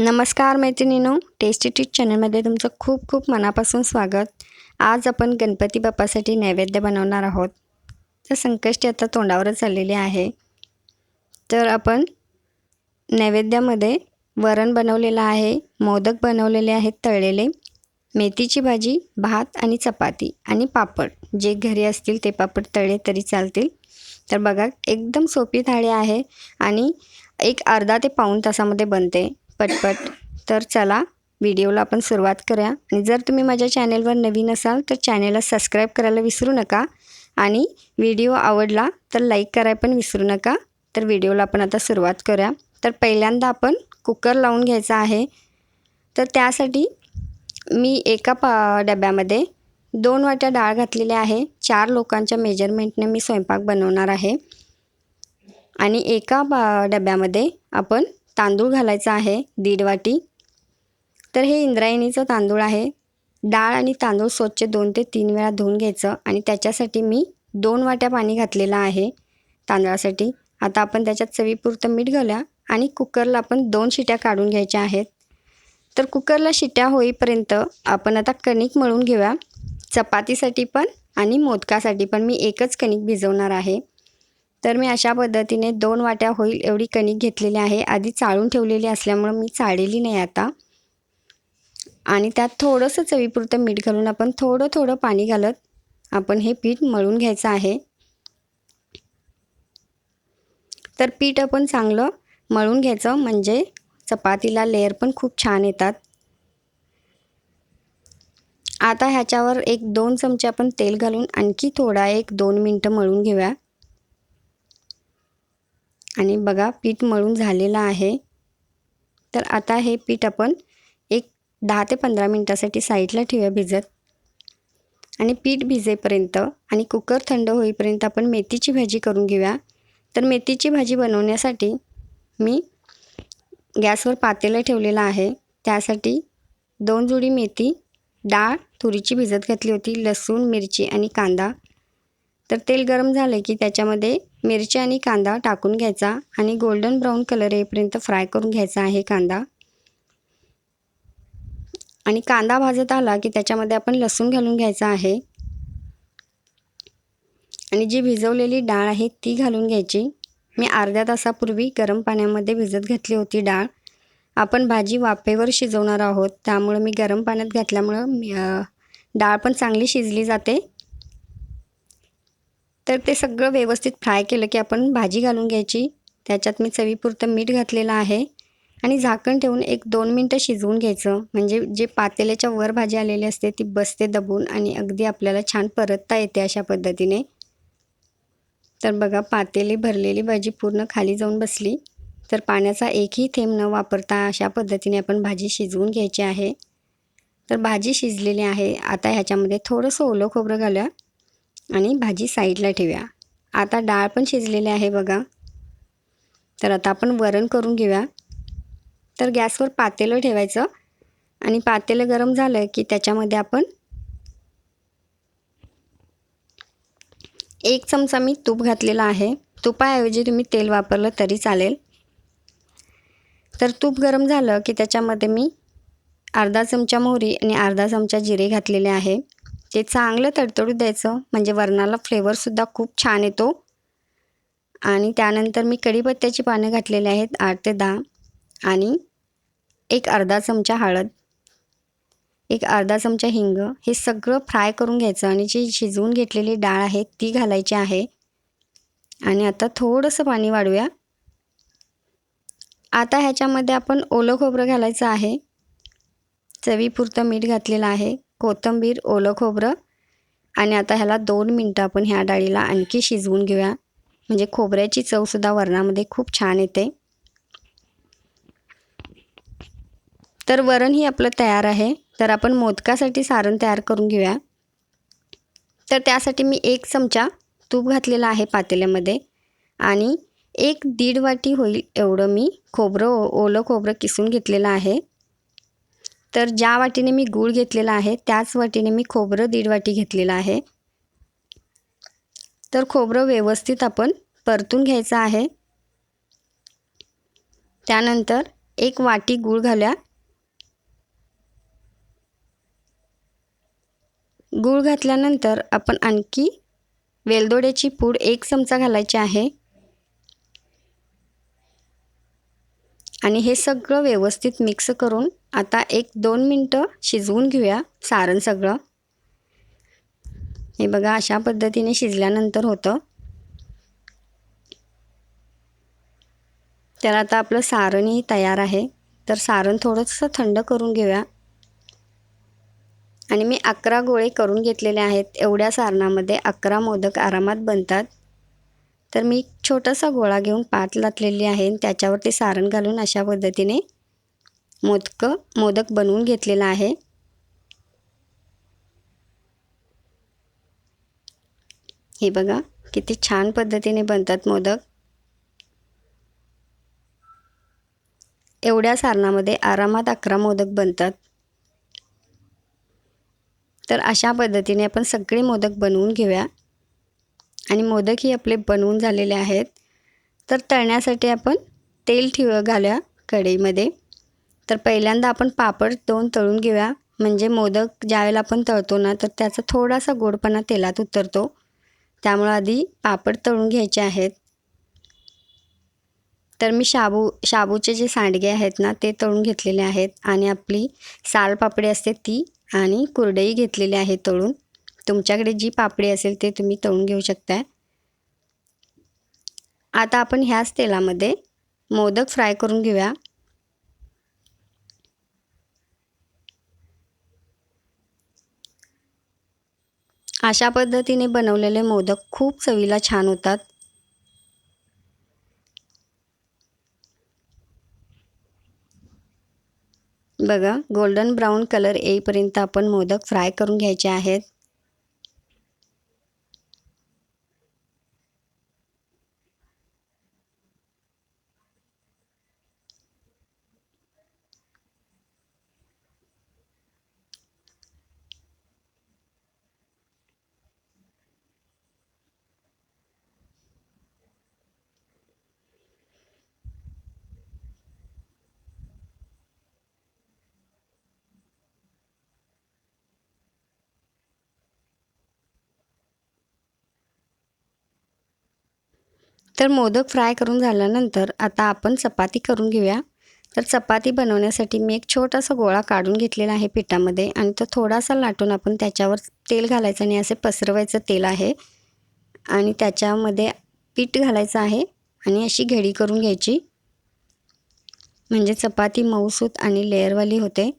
नमस्कार मैत्रिणीनो टेस्टी टीच चॅनलमध्ये तुमचं खूप खूप मनापासून स्वागत. आज आपण गणपती बाप्पासाठी नैवेद्य बनवणार आहोत. तर संकष्टी आता तोंडावरच आलेली आहे. तर आपण नैवेद्यामध्ये वरण बनवलेलं आहे मोदक बनवलेले आहेत तळलेले मेथीची भाजी भात आणि चपाती आणि पापड. जे घरी असतील ते पापड तळले तरी चालतील. तर बघा एकदम सोपी थाळी आहे आणि एक अर्धा ते पाऊण तासामध्ये बनते. पटपट. तर चला व्हिडिओला आपण सुरुवात करूया. आणि जर तुम्ही माझ्या चॅनेलवर नवीन असाल तर चॅनेलला सबस्क्राईब करायला विसरू नका. आणि व्हिडिओ आवडला तर लाईक करायला पण विसरू नका. तर व्हिडिओला आपण आता सुरुवात करूया. तर पहिल्यांदा आपण कुकर लावून घ्यायचा आहे. तर त्यासाठी मी एका पा डब्यामध्ये दोन वाट्या डाळ घातलेल्या आहे. चार लोकांच्या मेजरमेंटने मी स्वयंपाक बनवणार आहे. आणि एका डब्यामध्ये आपण तांदूळ घालायचा आहे दीड वाटी. तर हे इंद्रायणीचं तांदूळ आहे. डाळ आणि तांदूळ स्वच्छ दोन ते तीन वेळा धुवून घ्यायचं आणि त्याच्यासाठी मी दोन वाट्या पाणी घातलेलं आहे तांदळासाठी. आता आपण त्याच्यात चवीपुरतं मीठ घालूया आणि कुकरला आपण दोन शिट्या काढून घ्यायच्या आहेत. तर कुकरला शिट्या होईपर्यंत आपण आता कणिक मळून घेऊया. चपातीसाठी पण आणि मोदकासाठी पण मी एकच कणिक भिजवणार आहे. तर मी अशा पद्धतीने दोन वाट्या होईल एवढी कणिक घेतलेली आहे. आधी चाळून ठेवलेली असल्यामुळं मी चाळलेली नाही आता. आणि त्यात थोडंसं चवीपुरतं मीठ घालून आपण थोडं थोडं पाणी घालत आपण हे पीठ मळून घ्यायचं आहे. तर पीठ आपण चांगलं मळून घ्यायचं. म्हणजे चपातीला लेअर पण खूप छान येतात. आता ह्याच्यावर एक दोन चमचे आपण तेल घालून आणखी थोडा एक दोन मिनटं मळून घेऊया. आणि बघा पीठ मळून झालेलं आहे. तर आता हे पीठ आपण एक दहा ते पंधरा मिनटासाठी साईडला ठेवूया भिजत. आणि पीठ भिजेपर्यंत आणि कुकर थंड होईपर्यंत आपण मेथीची भाजी करून घेऊया. तर मेथीची भाजी बनवण्यासाठी मी गॅसवर पातेलं ठेवलेलं आहे. त्यासाठी दोन जुडी मेथी डाळ तुरीची भिजत घातली होती लसूण मिरची आणि कांदा. तर तेल गरम झालं की त्याच्यामध्ये मिरची आणि कांदा टाकून घ्यायचा आणि गोल्डन ब्राऊन कलर येईपर्यंत फ्राय करून घ्यायचा आहे कांदा. आणि कांदा भाजत आला की त्याच्यामध्ये आपण लसूण घालून घ्यायचा आहे. आणि जी भिजवलेली डाळ आहे ती घालून घ्यायची. मी अर्ध्या तासापूर्वी गरम पाण्यामध्ये भिजत घातली होती डाळ. आपण भाजी वाफेवर शिजवणार आहोत त्यामुळं मी गरम पाण्यात घातल्यामुळं डाळ पण चांगली शिजली जाते. तर ते सगळं व्यवस्थित फ्राय केलं की आपण भाजी घालून घ्यायची. त्याच्यात मी चवीपुरतं मीठ घातलेलं आहे. आणि झाकण ठेवून एक दोन मिनटं शिजवून घ्यायचं. म्हणजे जे पातेल्याच्या वर भाजी आलेली असते ती बसते दबून आणि अगदी आपल्याला छान परतता येते अशा पद्धतीने. तर बघा पातेली भरलेली भाजी पूर्ण खाली जाऊन बसली. तर पाण्याचा एकही थेंब न वापरता अशा पद्धतीने आपण भाजी शिजवून घ्यायची आहे. तर भाजी शिजलेली आहे. आता ह्याच्यामध्ये थोडंसं ओलं खोबरं घालूया. आणि भाजी साईडला ठेवूया. आता डाळ पण शिजलेली आहे बघा. तर आता आपण वरण करून घेऊया. तर गॅसवर पातेलं ठेवायचं. आणि पातेलं गरम झालं की त्याच्यामध्ये आपण एक चमचा मी तूप घातलेला आहे. तुपाऐवजी तुम्ही तेल वापरलं तरी चालेल. तर तूप गरम झालं की त्याच्यामध्ये मी अर्धा चमचा मोहरी आणि अर्धा चमचा जिरे घातलेले आहे. ते चांगलं तडतडू द्यायचं म्हणजे वरणाला फ्लेवरसुद्धा खूप छान येतो. आणि त्यानंतर मी कढीपत्त्याची पानं घातलेली आहेत आठ ते दहा. आणि एक अर्धा चमचा हळद. एक अर्धा चमचा हिंग. हे सगळं फ्राय करून घ्यायचं आणि जी शिजवून घेतलेली डाळ आहे ती घालायची आहे. आणि आता थोडंसं पाणी वाढूया. आता ह्याच्यामध्ये आपण ओलं खोबरं घालायचं आहे. चवीपुरतं मीठ घातलेलं आहे. कोथिंबीर ओलं खोबरं आणि आता ह्याला दोन मिनटं आपण ह्या डाळीला आणखी शिजवून घेऊया. म्हणजे खोबऱ्याची चवसुद्धा वरणामध्ये खूप छान येते. तर वरण ही आपलं तयार आहे. तर आपण मोदकासाठी सारण तयार करून घेऊया. तर त्यासाठी मी एक चमचा तूप घातलेला आहे पातेल्यामध्ये आणि एक दीड वाटी होईल एवढं मी खोबरं ओ ओलं खोबरं किसून घेतलेलं आहे. तर ज्या वाटीने मी गूळ घेतलेला आहे त्याच वाटीने मी खोबरं दीड वाटी घेतलेलं आहे. तर खोबरं व्यवस्थित आपण परतून घ्यायचं आहे. त्यानंतर एक वाटी गूळ घालूया. गूळ घातल्यानंतर आपण आणखी वेलदोड्याची पूड एक चमचा घालायची आहे. आणि हे सगळं व्यवस्थित मिक्स करून आता एक दोन मिनटं शिजवून घेऊया सारण सगळं. हे बघा अशा पद्धतीने शिजल्यानंतर होतं. तर आता आपलं सारणही तयार आहे. तर सारण थोडंसं थंड करून घेऊया. आणि मी अकरा गोळे करून घेतलेले आहेत. एवढ्या सारणामध्ये अकरा मोदक आरामात बनतात. तर मी छोटासा गोळा घेऊन पात लाटलेली आहे त्याच्यावरती सारण घालून अशा पद्धतीने मोदकं मोदक बनवून घेतलेला आहे. हे बघा किती छान पद्धतीने बनतात मोदक. एवढ्या सारणामध्ये आरामात अकरा मोदक बनतात. तर अशा पद्धतीने आपण सगळे मोदक बनवून घेऊया. आणि मोदकही आपले बनवून झालेले आहेत. तर तळण्यासाठी आपण तेल ठेव घालूया कढईमध्ये. तर पहिल्यांदा आपण पापड दोन तळून घेऊया. म्हणजे मोदक ज्यावेळेला आपण तळतो ना तर त्याचा थोडासा गोडपणा तेलात उतरतो. त्यामुळं आधी पापड तळून घ्यायचे आहेत. तर मी शाबू शाबूचे जे सांडगे आहेत ना ते तळून घेतलेले आहेत. आणि आपली सालपापडी असते ती आणि कुरडई घेतलेली आहे तळून. तुमच्याकडे जी पापडी असेल ते तुम्ही तळून घेऊ शकताय. आता आपण ह्याच तेलामध्ये मोदक फ्राय करून घेऊया. अशा पद्धतीने बनवलेले मोदक खूप चवीला छान होतात. बघा गोल्डन ब्राऊन कलर येईपर्यंत आपण मोदक फ्राय करून घ्यायचे आहेत. तर मोदक फ्राय करून झाल्यानंतर आता आपण चपाती करून घेऊया. तर चपाती बनवण्यासाठी मी एक छोटासा गोळा काढून घेतलेला आहे पिठामध्ये आणि तो थोडासा लाटून आपण त्याच्यावर तेल घालायचं आणि असे पसरवायचं तेल आहे. आणि त्याच्यामध्ये पीठ घालायचं आहे आणि अशी घडी करून घ्यायची. म्हणजे चपाती मऊसूत आणि लेअरवाली होते.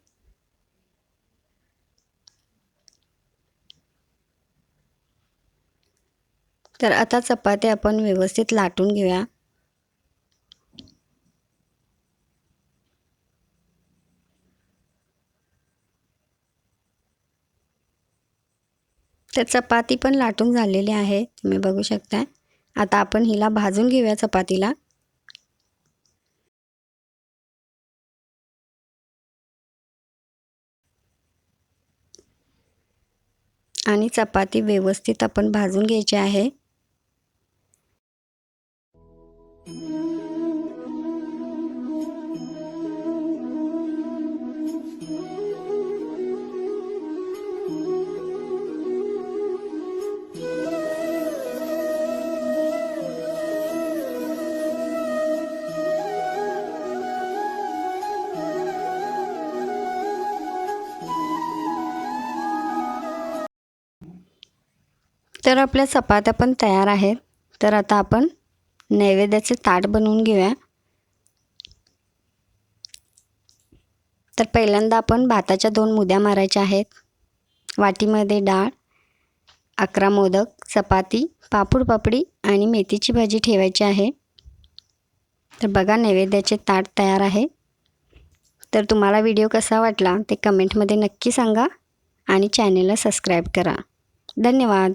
तर आता चपात्या आपण व्यवस्थित लाटून घेऊया. तर चपाती पण लाटून झालेली आहे तुम्ही बघू शकता आता आपण हिला भाजून घेऊया चपातीला. आणि चपाती व्यवस्थित आपण भाजून घ्यायची आहे. तर आपल्या चपात्या पण तयार आहेत. तर आता आपण नैवेद्याचे ताट बनवून घेऊया. तर पहिल्यांदा आपण भाताच्या दोन मुद्या मारायच्या आहेत. वाटीमध्ये डाळ अकरा मोदक चपाती पापूड पापडी आणि मेथीची भाजी ठेवायची आहे. तर बघा नैवेद्याचे ताट तयार आहे. तर तुम्हाला व्हिडिओ कसा वाटला ते कमेंटमध्ये नक्की सांगा आणि चॅनेलला सबस्क्राईब करा. धन्यवाद.